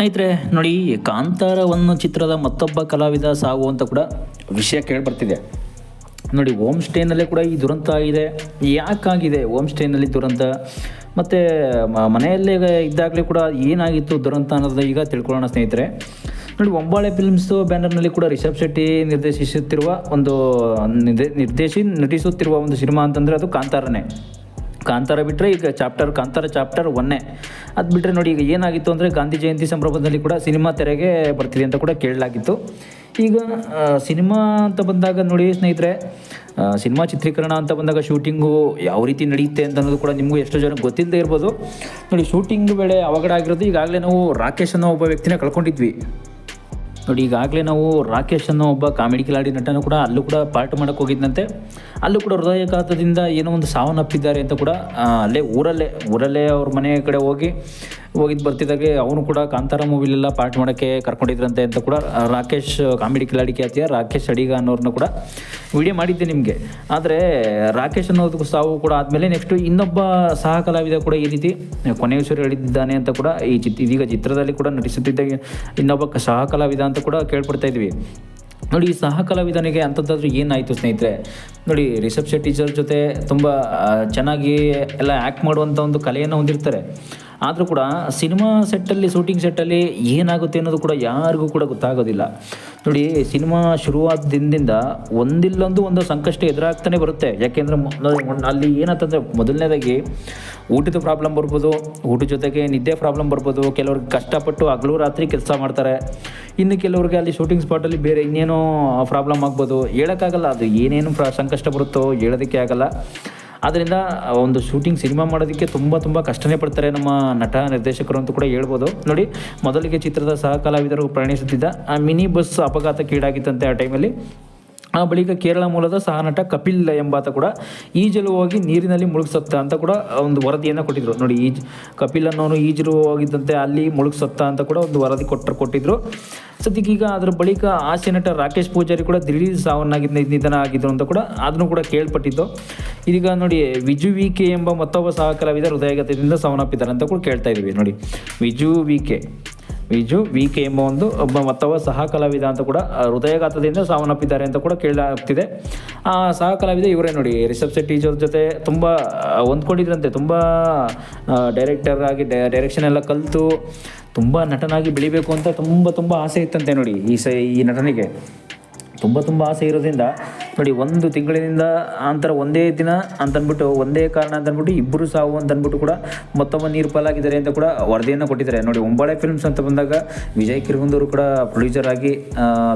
ಸ್ನೇಹಿತರೆ, ನೋಡಿ, ಕಾಂತಾರವನ್ನು ಚಿತ್ರದ ಮತ್ತೊಬ್ಬ ಕಲಾವಿದ ಸಾವು ಅಂತ ಕೂಡ ವಿಷಯ ಕೇಳಿಬರ್ತಿದೆ. ನೋಡಿ ಹೋಮ್ ಸ್ಟೇನಲ್ಲೇ ಕೂಡ ಈ ದುರಂತ ಆಗಿದೆ. ಯಾಕಾಗಿದೆ ಹೋಮ್ ಸ್ಟೇನಲ್ಲಿ ದುರಂತ? ಮತ್ತು ಮನೆಯಲ್ಲೇ ಇದ್ದಾಗಲೇ ಕೂಡ ಏನಾಗಿತ್ತು ದುರಂತ ಅನ್ನೋದು ಈಗ ತಿಳ್ಕೊಳ್ಳೋಣ ಸ್ನೇಹಿತರೆ. ನೋಡಿ, ಒಂಬಾಳೆ ಫಿಲ್ಮ್ಸ್ ಬ್ಯಾನರ್ನಲ್ಲಿ ಕೂಡ ರಿಷಬ್ ಶೆಟ್ಟಿ ನಿರ್ದೇಶಿಸುತ್ತಿರುವ ಒಂದು, ನಿರ್ದೇ- ನಿರ್ದೇಶಿ, ನಟಿಸುತ್ತಿರುವ ಒಂದು ಸಿನಿಮಾ ಅಂತಂದರೆ ಅದು ಕಾಂತಾರನೇ. ಕಾಂತಾರ ಬಿಟ್ಟರೆ ಈಗ ಚಾಪ್ಟರ್ ಕಾಂತಾರ ಚಾಪ್ಟರ್ ಒನ್ನೇ ಅದು ಬಿಟ್ಟರೆ ನೋಡಿ ಈಗ ಏನಾಗಿತ್ತು ಅಂದರೆ ಗಾಂಧಿ ಜಯಂತಿ ಸಂಭ್ರಮದಲ್ಲಿ ಕೂಡ ಸಿನಿಮಾ ತೆರೆಗೆ ಬರ್ತಿದೆ ಅಂತ ಕೂಡ ಕೇಳಲಾಗಿತ್ತು. ಈಗ ಸಿನಿಮಾ ಅಂತ ಬಂದಾಗ ನೋಡಿ ಸ್ನೇಹಿತರೆ ಸಿನಿಮಾ ಚಿತ್ರೀಕರಣ ಅಂತ ಬಂದಾಗ ಶೂಟಿಂಗು ಯಾವ ರೀತಿ ನಡೆಯುತ್ತೆ ಅಂತ ಅನ್ನೋದು ಕೂಡ ನಿಮಗೂ ಎಷ್ಟೋ ಜನಕ್ಕೆ ಗೊತ್ತಿಲ್ಲದೆ ಇರ್ಬೋದು. ನೋಡಿ ಶೂಟಿಂಗ್ ವೇಳೆ ಅವಘಡ ಆಗಿರೋದು ಈಗಾಗಲೇ ನಾವು ರಾಕೇಶ್ ಅನ್ನೋ ಒಬ್ಬ ವ್ಯಕ್ತಿನ ಕಳ್ಕೊಂಡಿದ್ವಿ. ನೋಡಿ, ಈಗಾಗಲೇ ನಾವು ರಾಕೇಶ್ ಅನ್ನೋ ಒಬ್ಬ ಕಾಮಿಡಿ ಕಿಲಾಡಿ ನಟನೂ ಕೂಡ ಅಲ್ಲೂ ಕೂಡ ಪಾರ್ಟ್ ಮಾಡೋಕ್ಕೆ ಹೋಗಿದ್ದಂತೆ ಅಲ್ಲೂ ಕೂಡ ಹೃದಯಾಘಾತದಿಂದ ಏನೋ ಒಂದು ಸಾವನ್ನಪ್ಪಿದ್ದಾರೆ ಅಂತ ಕೂಡ ಅಲ್ಲೇ ಊರಲ್ಲೇ ಊರಲ್ಲೇ ಅವ್ರ ಮನೆ ಕಡೆ ಹೋಗಿ ಹೋಗಿದ್ದು ಬರ್ತಿದ್ದಾಗೆ ಅವನು ಕೂಡ ಕಾಂತಾರ ಮೂವಿಲೆಲ್ಲ ಪಾರ್ಟ್ ಮಾಡೋಕ್ಕೆ ಕರ್ಕೊಂಡಿದ್ರಂತೆ ಅಂತ ಕೂಡ ರಾಕೇಶ್, ಕಾಮಿಡಿ ಕಿಲಾಡಿ ಖ್ಯಾತಿಯ ರಾಕೇಶ್ ಅಡಿಗ ಅನ್ನೋರನ್ನ ಕೂಡ ವಿಡಿಯೋ ಮಾಡಿದ್ದೆ ನಿಮಗೆ. ಆದರೆ ರಾಕೇಶ್ ಅನ್ನೋದಕ್ಕೂ ಸಾವು ಕೂಡ ಆದಮೇಲೆ ನೆಕ್ಸ್ಟು ಇನ್ನೊಬ್ಬ ಸಹ ಕಲಾವಿದ ಕೂಡ ಈ ರೀತಿ ಕೊನೆಯುಸಿರು ಹೇಳಿದ್ದಾನೆ ಅಂತ ಕೂಡ ಈ ಚಿತ್, ಇದೀಗ ಚಿತ್ರದಲ್ಲಿ ಕೂಡ ನಟಿಸುತ್ತಿದ್ದ ಇನ್ನೊಬ್ಬ ಸಹ ಕಲಾವಿದ ಅಂತ ಕೂಡ ಕೇಳ್ಪಡ್ತಾ ಇದ್ವಿ. ನೋಡಿ, ಈ ಸಹ ಕಲಾವಿದನಿಗೆ ಅಂಥದ್ದಾದ್ರೂ ಏನಾಯಿತು ಸ್ನೇಹಿತರೆ? ನೋಡಿ ರಿಷಬ್ ಶೆಟ್ಟಿ ಜೊತೆ ತುಂಬ ಚೆನ್ನಾಗಿ ಎಲ್ಲ ಆ್ಯಕ್ಟ್ ಮಾಡುವಂಥ ಒಂದು ಕಲೆಯನ್ನು ಹೊಂದಿರ್ತಾರೆ. ಆದರೂ ಕೂಡ ಸಿನಿಮಾ ಸೆಟ್ಟಲ್ಲಿ ಶೂಟಿಂಗ್ ಸೆಟ್ಟಲ್ಲಿ ಏನಾಗುತ್ತೆ ಅನ್ನೋದು ಕೂಡ ಯಾರಿಗೂ ಕೂಡ ಗೊತ್ತಾಗೋದಿಲ್ಲ. ನೋಡಿ, ಸಿನಿಮಾ ಶುರುವಾದ ದಿನದಿಂದ ಒಂದಿಲ್ಲೊಂದು ಒಂದು ಸಂಕಷ್ಟ ಎದುರಾಗ್ತಾನೆ ಬರುತ್ತೆ. ಯಾಕೆಂದರೆ ಅಲ್ಲಿ ಏನಂತಂದರೆ ಮೊದಲನೇದಾಗಿ ಊಟದ ಪ್ರಾಬ್ಲಮ್ ಬರ್ಬೋದು, ಊಟದ ಜೊತೆಗೆ ನಿದ್ದೆ ಪ್ರಾಬ್ಲಮ್ ಬರ್ಬೋದು, ಕೆಲವ್ರಿಗೆ ಕಷ್ಟಪಟ್ಟು ಹಗಲು ರಾತ್ರಿ ಕೆಲಸ ಮಾಡ್ತಾರೆ. ಇನ್ನು ಕೆಲವ್ರಿಗೆ ಅಲ್ಲಿ ಶೂಟಿಂಗ್ ಸ್ಪಾಟಲ್ಲಿ ಬೇರೆ ಇನ್ನೇನೋ ಪ್ರಾಬ್ಲಮ್ ಆಗ್ಬೋದು. ಹೇಳೋಕ್ಕಾಗಲ್ಲ, ಅದು ಏನೇನು ಪ್ರ ಸಂಕಷ್ಟ ಬರುತ್ತೋ ಹೇಳೋದಕ್ಕೆ ಆಗಲ್ಲ. ಆದ್ದರಿಂದ ಒಂದು ಶೂಟಿಂಗ್ ಸಿನಿಮಾ ಮಾಡೋದಕ್ಕೆ ತುಂಬ ತುಂಬ ಕಷ್ಟನೇ ಪಡ್ತಾರೆ ನಮ್ಮ ನಟ ನಿರ್ದೇಶಕರು ಅಂತ ಕೂಡ ಹೇಳ್ಬೋದು. ನೋಡಿ, ಮೊದಲಿಗೆ ಚಿತ್ರದ ಸಹ ಕಲಾವಿದರು ಪ್ರಯಾಣಿಸುತ್ತಿದ್ದ, ಆ ಮಿನಿ ಬಸ್ ಅಪಘಾತಕ್ಕೀಡಾಗಿತ್ತಂತೆ ಆ ಟೈಮಲ್ಲಿ ಆ ಬಳಿಕ ಕೇರಳ ಮೂಲದ ಸಹನಟ ಕಪಿಲ್ ಎಂಬಾತ ಕೂಡ ಈಜಲು ಹೋಗಿ ನೀರಿನಲ್ಲಿ ಮುಳುಗಿಸತ್ತ ಅಂತ ಕೂಡ ಒಂದು ವರದಿಯನ್ನು ಕೊಟ್ಟಿದ್ರು. ನೋಡಿ ಈಜ್ ಕಪಿಲ್ ಅನ್ನೋನು ಈಜಲು ಹೋಗಿದ್ದಂತೆ ಅಲ್ಲಿ ಮುಳುಗಿಸತ್ತ ಅಂತ ಕೂಡ ಒಂದು ವರದಿ ಕೊಟ್ಟರು ಕೊಟ್ಟಿದ್ರು. ಸದ್ಯಕ್ಕೆ ಈಗ ಅದರ ಬಳಿಕ ಹಾಸ್ಯ ನಟ ರಾಕೇಶ್ ಪೂಜಾರಿ ಕೂಡ ದಿಢೀರ್ ಸಾವನ್ನಾಗಿದ್ದ ನಿಧನ ಆಗಿದ್ರು ಅಂತ ಕೂಡ ಅದನ್ನು ಕೂಡ ಕೇಳ್ಪಟ್ಟಿದ್ದು. ಇದೀಗ ನೋಡಿ, ವಿಜು ವಿ ಕೆ ಎಂಬ ಮತ್ತೊಬ್ಬ ಸಹ ಕಲಾವಿದ ಹೃದಯಾಘಾತದಿಂದ ಸಾವನ್ನಪ್ಪಿದ್ದಾರೆ ಅಂತ ಕೂಡ ಕೇಳ್ತಾ ಇದ್ದೀವಿ. ನೋಡಿ, Viju V K Viju V K ಎಂಬ ಒಂದು ಒಬ್ಬ ಮತ್ತೊಬ್ಬ ಸಹ ಕಲಾವಿದ ಅಂತ ಕೂಡ ಹೃದಯಘಾತದಿಂದ ಸಾವನ್ನಪ್ಪಿದ್ದಾರೆ ಅಂತ ಕೂಡ ಕೇಳಲಾಗ್ತಿದೆ. ಆ ಸಹ ಕಲಾವಿದ ಇವರೇ ನೋಡಿ, ರಿಷಬ್ ಶೆಟ್ಟಿ ಜೊತೆ ತುಂಬ ಹೊಂದ್ಕೊಂಡಿದ್ರಂತೆ. ತುಂಬ ಡೈರೆಕ್ಟರ್ ಆಗಿ ಡೈರೆಕ್ಷನ್ ಎಲ್ಲ ಕಲಿತು, ತುಂಬ ನಟನಾಗಿ ಬೆಳಿಬೇಕು ಅಂತ ತುಂಬ ತುಂಬ ಆಸೆ ಇತ್ತಂತೆ ನೋಡಿ ಈ ಸ, ಈ ನಟನಿಗೆ. ತುಂಬ ತುಂಬ ಆಸೆ ಇರೋದ್ರಿಂದ ನೋಡಿ ಒಂದು ತಿಂಗಳಿನಿಂದ ಅಂತರ ಒಂದೇ ದಿನ ಅಂತಂದ್ಬಿಟ್ಟು, ಒಂದೇ ಕಾರಣ ಅಂತಂದ್ಬಿಟ್ಟು ಇಬ್ಬರು ಸಾವು ಅಂತ ಅಂದ್ಬಿಟ್ಟು ಕೂಡ ಮತ್ತೊಬ್ಬ ನೀರು ಪಾಲಾಗಿದ್ದಾರೆ ಅಂತ ಕೂಡ ವರದಿಯನ್ನು ಕೊಟ್ಟಿದ್ದಾರೆ. ನೋಡಿ, ಒಂಬಾಳೆ ಫಿಲ್ಮ್ಸ್ ಅಂತ ಬಂದಾಗ ವಿಜಯ್ ಕಿರ್ಗುಂದೂರು ಕೂಡ ಪ್ರೊಡ್ಯೂಸರ್ ಆಗಿ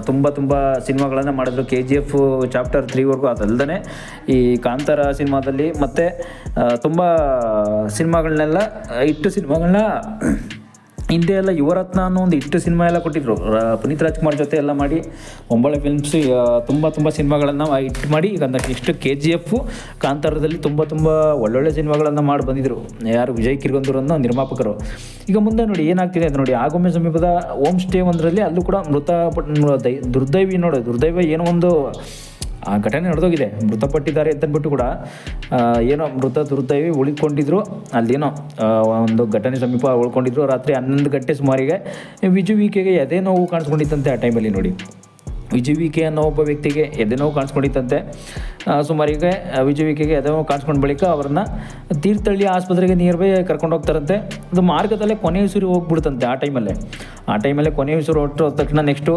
ತುಂಬ ತುಂಬ ಸಿನಿಮಾಗಳನ್ನು ಮಾಡಿದ್ರು. ಕೆ ಜಿ ಎಫ್ ಚಾಪ್ಟರ್ ತ್ರೀವರೆಗೂ ಅದಲ್ಲದೆ ಈ ಕಾಂತಾರ ಸಿನಿಮಾದಲ್ಲಿ ಮತ್ತು ತುಂಬ ಸಿನಿಮಾಗಳನ್ನೆಲ್ಲ ಇಟ್ಟು ಸಿನಿಮಾಗಳನ್ನ ಹಿಂದೆ ಎಲ್ಲ ಯುವರತ್ನ ಅನ್ನೋ ಒಂದು ಇಷ್ಟು ಸಿನಿಮಾ ಎಲ್ಲ ಕೊಟ್ಟಿದ್ರು. ಪುನೀತ್ ರಾಜ್ಕುಮಾರ್ ಜೊತೆ ಎಲ್ಲ ಮಾಡಿ, ಒಂಬಳೆ ಫಿಲ್ಮ್ಸ್ ತುಂಬ ತುಂಬ ಸಿನಿಮಾಗಳನ್ನು ಇಟ್ಟು ಮಾಡಿ, ಈಗ ನೆಕ್ಸ್ಟ್ ಕೆ ಜಿ ಎಫ್ ಕಾಂತಾರದಲ್ಲಿ ತುಂಬ ತುಂಬ ಒಳ್ಳೊಳ್ಳೆ ಸಿನಿಮಾಗಳನ್ನು ಮಾಡಿ ಬಂದಿದ್ರು. ಯಾರು ವಿಜಯ್ ಕಿರ್ಗಂದೂರ್ ಅನ್ನೋ ನಿರ್ಮಾಪಕರು. ಈಗ ಮುಂದೆ ನೋಡಿ ಏನಾಗ್ತಿದೆ ಅಂತ ನೋಡಿ, ಆಗೊಮ್ಮೆ ಸಮೀಪದ ಹೋಮ್ ಸ್ಟೇ ಒಂದರಲ್ಲಿ ಅಲ್ಲೂ ಕೂಡ ಮೃತ ದೈ, ದುರ್ದೈವಿ ನೋಡಿ, ದುರ್ದೈವ ಏನೋ ಒಂದು ಆ ಘಟನೆ ನಡೆದೋಗಿದೆ. ಮೃತಪಟ್ಟಿದ್ದಾರೆ ಅಂತಂದ್ಬಿಟ್ಟು ಕೂಡ ಏನೋ ಮೃತ ದುರ್ದೈವಿ ಉಳಿಕೊಂಡಿದ್ರು. ಅಲ್ಲೇನೋ ಒಂದು ಘಟನೆ ಸಮೀಪ ಉಳ್ಕೊಂಡಿದ್ರು. ರಾತ್ರಿ ಹನ್ನೊಂದು ಗಂಟೆ ಸುಮಾರಿಗೆ ವಿಜುವಿಕೆಗೆ ಎದೆ ನೋವು ಕಾಣಿಸ್ಕೊಂಡಿತ್ತಂತೆ ಆ ಟೈಮಲ್ಲಿ ನೋಡಿ. ವಿಜುವಿಕೆ ಅನ್ನೋ ಒಬ್ಬ ವ್ಯಕ್ತಿಗೆ ಎದೆ ನೋವು ಕಾಣಿಸ್ಕೊಂಡಿತ್ತಂತೆ. ಸುಮಾರಿಗೆ ವಿಜುವಿಕೆಗೆ ವಿಜು ವಿ ಕೆಗೆ ಎದೆ ನೋವು ಕಾಣಿಸ್ಕೊಂಡ ಬಳಿಕ ಅವರನ್ನು ತೀರ್ಥಹಳ್ಳಿ ಆಸ್ಪತ್ರೆಗೆ ನಿಯರ್ ಕರ್ಕೊಂಡು ಹೋಗ್ತಾರಂತೆ. ಅದು ಮಾರ್ಗದಲ್ಲೇ ಕೊನೆಯ ಸುರಿ ಹೋಗ್ಬಿಡ್ತಂತೆ ಆ ಟೈಮಲ್ಲೇ ಆ ಟೈಮಲ್ಲೇ ಕೊನೆ ಉಸಿರು ಹೊರಟು ತಕ್ಷಣ ನೆಕ್ಸ್ಟು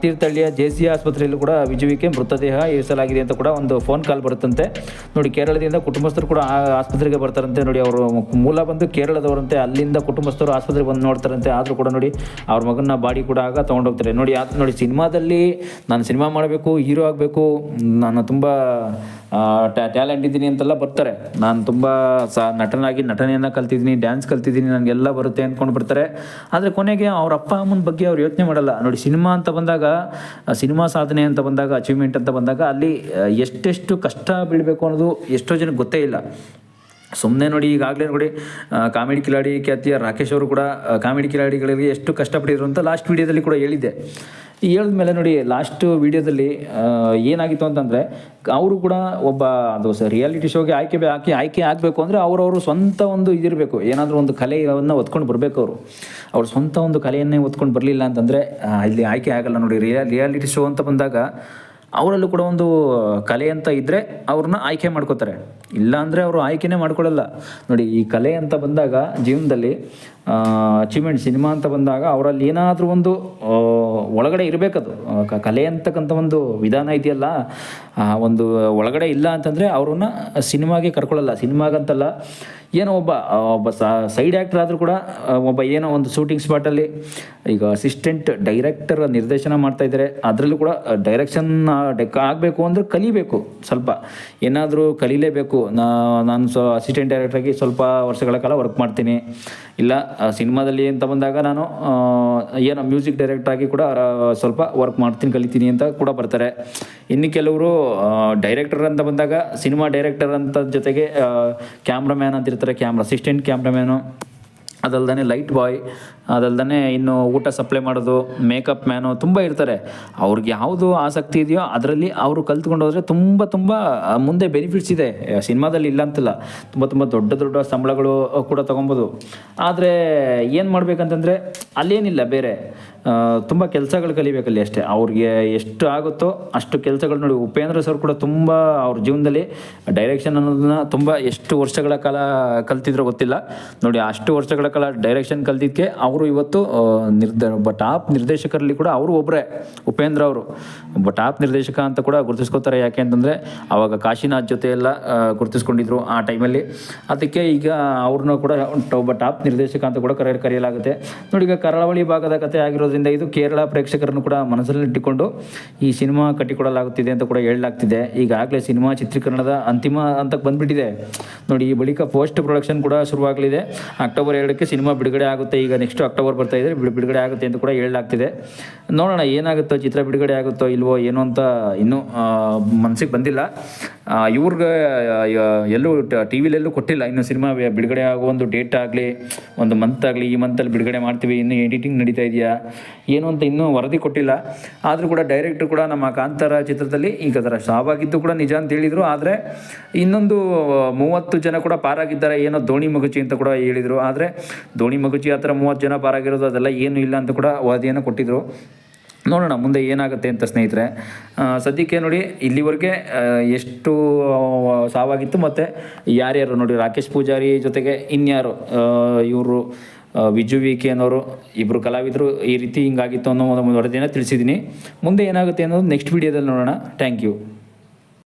ತೀರ್ಥಹಳ್ಳಿಯ ಜೆ ಸಿ ಆಸ್ಪತ್ರೆಯಲ್ಲೂ ಕೂಡ ವಿಜುವಿಕೆ, ಮೃತದೇಹ ಇರಿಸಲಾಗಿದೆ ಅಂತ ಕೂಡ ಒಂದು ಫೋನ್ ಕಾಲ್ ಬರುತ್ತಂತೆ. ನೋಡಿ, ಕೇರಳದಿಂದ ಕುಟುಂಬಸ್ಥರು ಕೂಡ ಆ, ಆಸ್ಪತ್ರೆಗೆ ಬರ್ತಾರಂತೆ. ನೋಡಿ, ಅವರು ಮೂಲ ಬಂದು ಕೇರಳದವರಂತೆ. ಅಲ್ಲಿಂದ ಕುಟುಂಬಸ್ಥರು ಆಸ್ಪತ್ರೆಗೆ ಬಂದು ನೋಡ್ತಾರಂತೆ. ಆದರೂ ಕೂಡ ನೋಡಿ, ಅವ್ರ ಮಗನ ಬಾಡಿ ಕೂಡ ಆಗ ತೊಗೊಂಡೋಗ್ತಾರೆ. ನೋಡಿ ನೋಡಿ, ಸಿನಿಮಾದಲ್ಲಿ ನಾನು ಸಿನಿಮಾ ಮಾಡಬೇಕು, ಹೀರೋ ಆಗಬೇಕು ನಾನು ತುಂಬ ಟ್ಯಾಲೆಂಟ್ ಇದ್ದೀನಿ ಅಂತೆಲ್ಲ ಬರ್ತಾರೆ. ನಾನು ತುಂಬ ಸ, ನಟನಾಗಿ ನಟನೆಯನ್ನು ಕಲ್ತಿದ್ದೀನಿ ಡ್ಯಾನ್ಸ್ ಕಲ್ತಿದ್ದೀನಿ ನನಗೆಲ್ಲ ಬರುತ್ತೆ ಅಂದ್ಕೊಂಡು ಬರ್ತಾರೆ ಆದರೆ ಕೊನೆಗೆ ಅವ್ರ ಅಪ್ಪ ಅಮ್ಮನ ಬಗ್ಗೆ ಅವ್ರು ಯೋಚನೆ ಮಾಡಲ್ಲ. ನೋಡಿ, ಸಿನಿಮಾ ಅಂತ ಬಂದಾಗ ಸಿನಿಮಾ ಸಾಧನೆ ಅಂತ ಬಂದಾಗ ಅಚೀವ್ಮೆಂಟ್ ಅಂತ ಬಂದಾಗ ಅಲ್ಲಿ ಎಷ್ಟೆಷ್ಟು ಕಷ್ಟ ಬೀಳಬೇಕು ಅನ್ನೋದು ಎಷ್ಟೋ ಜನಕ್ಕೆ ಗೊತ್ತೇ ಇಲ್ಲ. ಸುಮ್ಮನೆ ನೋಡಿ ಈಗಾಗಲೇ ನೋಡಿ ಕಾಮಿಡಿ ಕಿಲಾಡಿ ಖ್ಯಾತಿಯ ರಾಕೇಶ್ ಅವರು ಕೂಡ ಕಾಮಿಡಿ ಕಿಲಾಡಿಗಳಿಗೆ ಎಷ್ಟು ಕಷ್ಟಪಟ್ಟಿದ್ರು ಅಂತ ಲಾಸ್ಟ್ ವೀಡಿಯೋದಲ್ಲಿ ಕೂಡ ಹೇಳಿದ್ದೆ. ಈ ಹೇಳಿದ್ಮೇಲೆ ನೋಡಿ ಲಾಸ್ಟ್ ವೀಡಿಯೋದಲ್ಲಿ ಏನಾಗಿತ್ತು ಅಂತಂದರೆ, ಅವರು ಕೂಡ ಒಬ್ಬ, ಅದು ರಿಯಾಲಿಟಿ ಶೋಗೆ ಆಯ್ಕೆ ಆಕೆ ಆಯ್ಕೆ ಆಗಬೇಕು ಅಂದರೆ ಅವರವರು ಸ್ವಂತ ಒಂದು ಇದಿರಬೇಕು. ಏನಾದರೂ ಒಂದು ಕಲೆಯನ್ನು ಒತ್ಕೊಂಡು ಬರಬೇಕು ಅವರು. ಅವ್ರ ಸ್ವಂತ ಒಂದು ಕಲೆಯನ್ನೇ ಒತ್ಕೊಂಡು ಬರಲಿಲ್ಲ ಅಂತಂದರೆ ಇಲ್ಲಿ ಆಯ್ಕೆ ಆಗಲ್ಲ ನೋಡಿ. ರಿಯಾ ರಿಯಾಲಿಟಿ ಶೋ ಅಂತ ಬಂದಾಗ ಅವರಲ್ಲೂ ಕೂಡ ಒಂದು ಕಲೆ ಅಂತ ಇದ್ದರೆ ಅವ್ರನ್ನ ಆಯ್ಕೆ ಮಾಡ್ಕೋತಾರೆ. ಇಲ್ಲ ಅಂದರೆ ಅವರು ಆಯ್ಕೆನೇ ಮಾಡ್ಕೊಳ್ಳಲ್ಲ ನೋಡಿ, ಈ ಕಲೆ ಅಂತ ಬಂದಾಗ ಜೀವನದಲ್ಲಿ ಅಚೀವ್ಮೆಂಟ್ ಸಿನಿಮಾ ಅಂತ ಬಂದಾಗ ಅವರಲ್ಲಿ ಏನಾದರೂ ಒಂದು ಒಳಗಡೆ ಇರಬೇಕದು ಕಲೆ ಅಂತಕ್ಕಂಥ ಒಂದು ವಿಧಾನ ಇದೆಯಲ್ಲ ಒಂದು ಒಳಗಡೆ ಇಲ್ಲ ಅಂತಂದರೆ ಅವ್ರನ್ನ ಸಿನಿಮಾಗೆ ಕರ್ಕೊಳ್ಳಲ್ಲ. ಸಿನಿಮಾಗಂತಲ್ಲ, ಏನೋ ಒಬ್ಬ ಒಬ್ಬ ಸೈಡ್ ಆ್ಯಕ್ಟರ್ ಆದರೂ ಕೂಡ ಒಬ್ಬ ಏನೋ ಒಂದು ಶೂಟಿಂಗ್ ಸ್ಪಾಟಲ್ಲಿ ಈಗ ಅಸಿಸ್ಟೆಂಟ್ ಡೈರೆಕ್ಟರ್ ನಿರ್ದೇಶನ ಮಾಡ್ತಾಯಿದ್ದಾರೆ ಅದರಲ್ಲೂ ಕೂಡ ಡೈರೆಕ್ಷನ್ ಆಗಬೇಕು ಅಂದರೆ ಕಲಿಬೇಕು ಸ್ವಲ್ಪ. ಏನಾದರೂ ಕಲೀಲೇಬೇಕು. ನಾನು ಸೊ ಅಸಿಸ್ಟೆಂಟ್ ಡೈರೆಕ್ಟ್ರಾಗಿ ಸ್ವಲ್ಪ ವರ್ಷಗಳ ಕಾಲ ವರ್ಕ್ ಮಾಡ್ತೀನಿ. ಇಲ್ಲ ಸಿನಿಮಾದಲ್ಲಿ ಅಂತ ಬಂದಾಗ ನಾನು ಏನೋ ಮ್ಯೂಸಿಕ್ ಡೈರೆಕ್ಟ್ರಾಗಿ ಕೂಡ ಸ್ವಲ್ಪ ವರ್ಕ್ ಮಾಡ್ತೀನಿ, ಕಲಿತೀನಿ ಅಂತ ಕೂಡ ಬರ್ತಾರೆ. ಇನ್ನು ಕೆಲವರು ಡೈರೆಕ್ಟರ್ ಅಂತ ಬಂದಾಗ, ಸಿನಿಮಾ ಡೈರೆಕ್ಟರ್ ಅಂತ ಜೊತೆಗೆ ಕ್ಯಾಮ್ರಾಮ್ಯಾನ್ ಅಂತಿರ್ತಾರೆ ಕ್ಯಾಮ್ರಾ, ಅಸಿಸ್ಟೆಂಟ್ ಕ್ಯಾಮ್ರಾಮ್ಯಾನು. ಅದಲ್ದೇ ಲೈಟ್ ಬಾಯ್ ಅದಲ್ದೇ ಇನ್ನು ಊಟ ಸಪ್ಲೈ ಮಾಡೋದು ಮೇಕಪ್ ಮ್ಯಾನು ತುಂಬ ಇರ್ತಾರೆ. ಅವ್ರಿಗೆ ಯಾವುದು ಆಸಕ್ತಿ ಇದೆಯೋ ಅದರಲ್ಲಿ ಅವರು ಕಲ್ತ್ಕೊಂಡು ಹೋದರೆ ತುಂಬ ತುಂಬ ಮುಂದೆ ಬೆನಿಫಿಟ್ಸ್ ಇದೆ. ಸಿನಿಮಾದಲ್ಲಿ ಇಲ್ಲ ಅಂತಲ್ಲ. ತುಂಬ ತುಂಬ ದೊಡ್ಡ ದೊಡ್ಡ ಸಂಬಳಗಳು ಕೂಡ ತೊಗೊಬೋದು. ಆದರೆ ಏನು ಮಾಡಬೇಕಂತಂದರೆ ಅಲ್ಲೇನಿಲ್ಲ ಬೇರೆ. ತುಂಬ ಕೆಲಸಗಳು ಕಲಿಬೇಕಲ್ಲಿ ಅಷ್ಟೇ. ಅವ್ರಿಗೆ ಎಷ್ಟು ಆಗುತ್ತೋ ಅಷ್ಟು ಕೆಲಸಗಳು ನೋಡಿ. ಉಪೇಂದ್ರ ಸರ್ ಕೂಡ ತುಂಬ ಅವ್ರ ಜೀವನದಲ್ಲಿ ಡೈರೆಕ್ಷನ್ ಅನ್ನೋದನ್ನ ತುಂಬ ಎಷ್ಟು ವರ್ಷಗಳ ಕಾಲ ಕಲ್ತಿದ್ರೋ ಗೊತ್ತಿಲ್ಲ. ನೋಡಿ, ಅಷ್ಟು ವರ್ಷಗಳ ಕಾಲ ಡೈರೆಕ್ಷನ್ ಕಲ್ತಿದ್ದಕ್ಕೆ ಅವರು ಇವತ್ತು ನಿರ್ದ, ಒಬ್ಬ ಟಾಪ್ ನಿರ್ದೇಶಕರಲ್ಲಿ ಕೂಡ ಅವರು ಒಬ್ಬರೇ ಉಪೇಂದ್ರ ಅವರು. ಒಬ್ಬ ಟಾಪ್ ನಿರ್ದೇಶಕ ಅಂತ ಕೂಡ ಗುರುತಿಸ್ಕೋತಾರೆ ಯಾಕೆ ಅಂತಂದರೆ ಅವಾಗ ಕಾಶಿನಾಥ್ ಜೊತೆ ಎಲ್ಲ ಗುರುತಿಸ್ಕೊಂಡಿದ್ರು ಆ ಟೈಮಲ್ಲಿ ಅದಕ್ಕೆ ಈಗ ಅವ್ರನ್ನ ಕೂಡ ಒಬ್ಬ ಟಾಪ್ ನಿರ್ದೇಶಕ ಅಂತ ಕೂಡ ಕರೆ, ಕರೆಯಲಾಗುತ್ತೆ. ನೋಡಿ, ಈಗ ಕರಾವಳಿ ಭಾಗದ ಕಥೆ ಆಗಿರೋದ್ರಿಂದ ಇದು ಕೇರಳ ಪ್ರೇಕ್ಷಕರನ್ನು ಕೂಡ ಮನಸ್ಸಲ್ಲಿಟ್ಟುಕೊಂಡು ಈ ಸಿನಿಮಾ ಕಟ್ಟಿಕೊಡಲಾಗುತ್ತಿದೆ ಅಂತ ಕೂಡ ಹೇಳಲಾಗ್ತಿದೆ. ಈಗಾಗಲೇ ಸಿನಿಮಾ ಚಿತ್ರೀಕರಣದ ಅಂತಿಮ ಹಂತಕ್ಕೆ ಬಂದ್ಬಿಟ್ಟಿದೆ. ನೋಡಿ, ಈ ಬಳಿಕ ಪೋಸ್ಟ್ ಪ್ರೊಡಕ್ಷನ್ ಕೂಡ ಶುರುವಾಗಲಿದೆ. ಅಕ್ಟೋಬರ್ ಎರಡಕ್ಕೆ ಸಿನಿಮಾ ಬಿಡುಗಡೆ ಆಗುತ್ತೆ. ಈಗ ನೆಕ್ಸ್ಟ್ ಅಕ್ಟೋಬರ್ ಬರ್ತಾ ಇದೆ. ಬಿಡು- ಬಿಡುಗಡೆ ಆಗುತ್ತೆ ಅಂತ ಕೂಡ ಹೇಳಲಾಗ್ತಿದೆ. ನೋಡೋಣ ಏನಾಗುತ್ತೋ, ಚಿತ್ರ ಬಿಡುಗಡೆ ಆಗುತ್ತೋ ಇಲ್ವೋ ಏನು ಅಂತ ಇನ್ನೂ ಮನಸ್ಸಿಗೆ ಬಂದಿಲ್ಲ. ಇವ್ರಿಗೆ ಎಲ್ಲೂ ಟಿ ವಿಲೆಲ್ಲೂ ಕೊಟ್ಟಿಲ್ಲ. ಇನ್ನು ಸಿನಿಮಾ ಬಿಡುಗಡೆ ಆಗೋ ಒಂದು ಡೇಟ್ ಆಗಲಿ, ಒಂದು ಮಂತ್ ಆಗಲಿ, ಈ ಮಂತಲ್ಲಿ ಬಿಡುಗಡೆ ಮಾಡ್ತೀವಿ. ಇನ್ನು ಎಡಿಟಿಂಗ್ ನಡೀತಾ ಇದೆಯಾ, ಏನು ಅಂತ ಇನ್ನೂ ವರದಿ ಕೊಟ್ಟಿಲ್ಲ. ಆದರೂ ಕೂಡ ಡೈರೆಕ್ಟ್ರು ಕೂಡ ನಮ್ಮ ಕಾಂತಾರ ಚಿತ್ರದಲ್ಲಿ, ಈಗ ಅದರ ಸಾವಾಗಿದ್ದು ಕೂಡ ನಿಜ ಅಂತ ಹೇಳಿದರು. ಆದರೆ ಇನ್ನೊಂದು ಮೂವತ್ತು ಜನ ಕೂಡ ಪಾರಾಗಿದ್ದಾರೆ. ಏನೋ ದೋಣಿ ಮಗುಚಿ ಅಂತ ಕೂಡ ಹೇಳಿದರು. ಆದರೆ ದೋಣಿ ಮಗುಚಿ ಆ ಥರ ಮೂವತ್ತು ಜನ ಪಾರಾಗಿರೋದು ಅದೆಲ್ಲ ಏನೂ ಇಲ್ಲ ಅಂತ ಕೂಡ ವರದಿಯನ್ನು ಕೊಟ್ಟಿದ್ದರು ನೋಡೋಣ, ಮುಂದೆ ಏನಾಗುತ್ತೆ ಅಂತ ಸ್ನೇಹಿತರೆ. ಸದ್ಯಕ್ಕೆ ನೋಡಿ, ಇಲ್ಲಿವರೆಗೆ ಎಷ್ಟು ಸಾವಾಗಿತ್ತು ಮತ್ತು ಯಾರ್ಯಾರು ನೋಡಿ, ರಾಕೇಶ್ ಪೂಜಾರಿ ಜೊತೆಗೆ ಇನ್ಯಾರು ಇವರು ವಿಜು ವಿ ಕೆ ಅನ್ನೋರು ಇಬ್ಬರು ಕಲಾವಿದರು ಈ ರೀತಿ ಹಿಂಗಾಗಿತ್ತು ಅನ್ನೋ ಒಂದು ವರದಿಯನ್ನು ತಿಳಿಸಿದ್ದೀನಿ. ಮುಂದೆ ಏನಾಗುತ್ತೆ ಅನ್ನೋದು ನೆಕ್ಸ್ಟ್ ವೀಡಿಯೋದಲ್ಲಿ ನೋಡೋಣ. Thank you